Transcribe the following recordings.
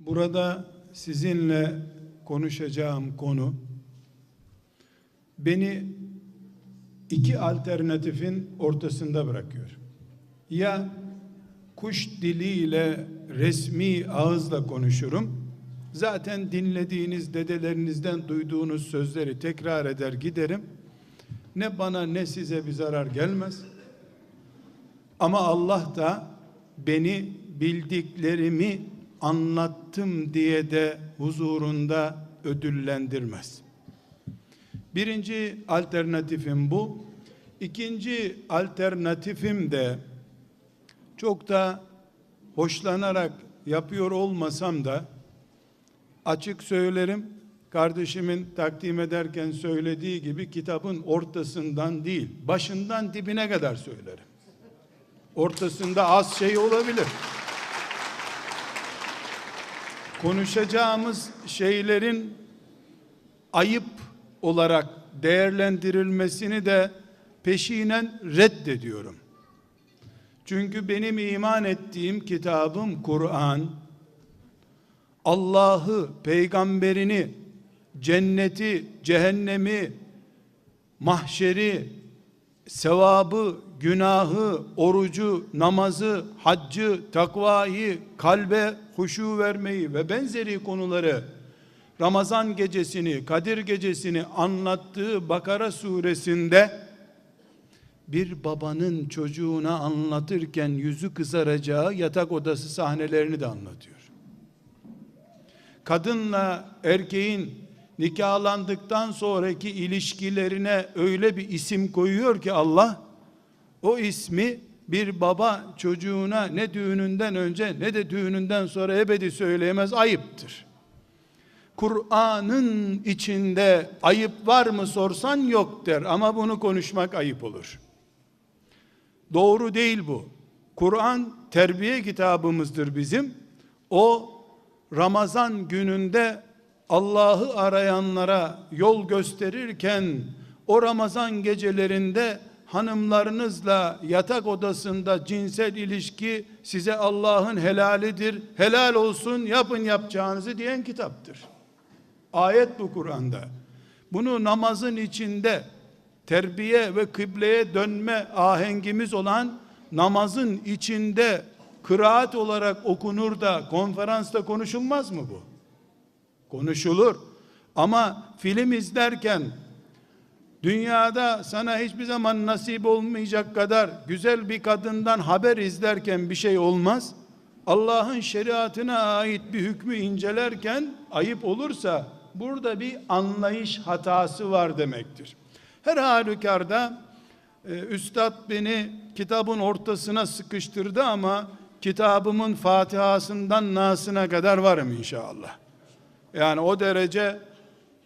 Burada sizinle konuşacağım konu beni iki alternatifin ortasında bırakıyor. Ya kuş diliyle resmi ağızla konuşurum. Zaten dinlediğiniz dedelerinizden duyduğunuz sözleri tekrar eder giderim. Ne bana ne size bir zarar gelmez. Ama Allah da beni bildiklerimi anlattım diye de huzurunda ödüllendirmez. Birinci alternatifim bu. İkinci alternatifim de çok da hoşlanarak yapıyor olmasam da açık söylerim. Kardeşimin takdim ederken söylediği gibi kitabın ortasından değil, başından dibine kadar söylerim. Ortasında az şey olabilir. Konuşacağımız şeylerin ayıp olarak değerlendirilmesini de peşinen reddediyorum. Çünkü benim iman ettiğim kitabım Kur'an, Allah'ı, peygamberini, cenneti, cehennemi, mahşeri, sevabı, günahı, orucu, namazı, haccı, takvayı, kalbe huşu vermeyi ve benzeri konuları Ramazan gecesini, Kadir gecesini anlattığı Bakara suresinde bir babanın çocuğuna anlatırken yüzü kızaracağı yatak odası sahnelerini de anlatıyor. Kadınla erkeğin nikahlandıktan sonraki ilişkilerine öyle bir isim koyuyor ki Allah o ismi bir baba çocuğuna ne düğününden önce ne de düğününden sonra ebedi söyleyemez ayıptır. Kur'an'ın içinde ayıp var mı sorsan yok der ama bunu konuşmak ayıp olur. Doğru değil bu. Kur'an terbiye kitabımızdır bizim. O Ramazan gününde Allah'ı arayanlara yol gösterirken o Ramazan gecelerinde hanımlarınızla yatak odasında cinsel ilişki size Allah'ın helalidir. Helal olsun yapın yapacağınızı diyen kitaptır. Ayet bu Kur'an'da. Bunu namazın içinde terbiye ve kıbleye dönme ahengimiz olan namazın içinde kıraat olarak okunur da konferansta konuşulmaz mı bu? Konuşulur. Ama film izlerken dünyada sana hiçbir zaman nasip olmayacak kadar güzel bir kadından haber izlerken bir şey olmaz. Allah'ın şeriatına ait bir hükmü incelerken ayıp olursa burada bir anlayış hatası var demektir. Her halükarda e, üstad beni kitabın ortasına sıkıştırdı ama kitabımın Fatiha'sından Nas'ına kadar varım inşallah. Yani o derece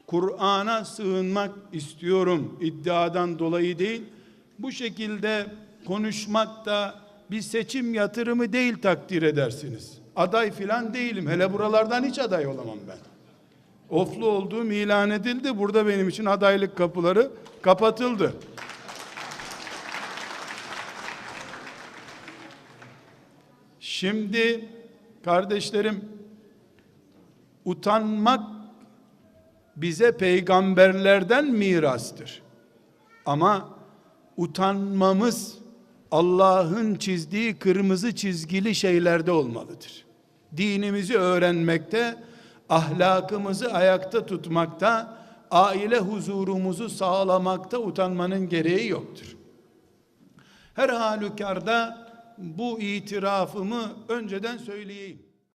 Kur'an'a sığınmak istiyorum iddiadan dolayı değil. Bu şekilde konuşmak da bir seçim yatırımı değil takdir edersiniz. Aday filan değilim. Hele buralardan hiç aday olamam ben. Oflu olduğum ilan edildi. Burada benim için adaylık kapıları kapatıldı. Şimdi kardeşlerim utanmak bize peygamberlerden mirastır. Ama utanmamız Allah'ın çizdiği kırmızı çizgili şeylerde olmalıdır. Dinimizi öğrenmekte, ahlakımızı ayakta tutmakta, aile huzurumuzu sağlamakta utanmanın gereği yoktur. Her halükarda bu itirafımı önceden söyleyeyim.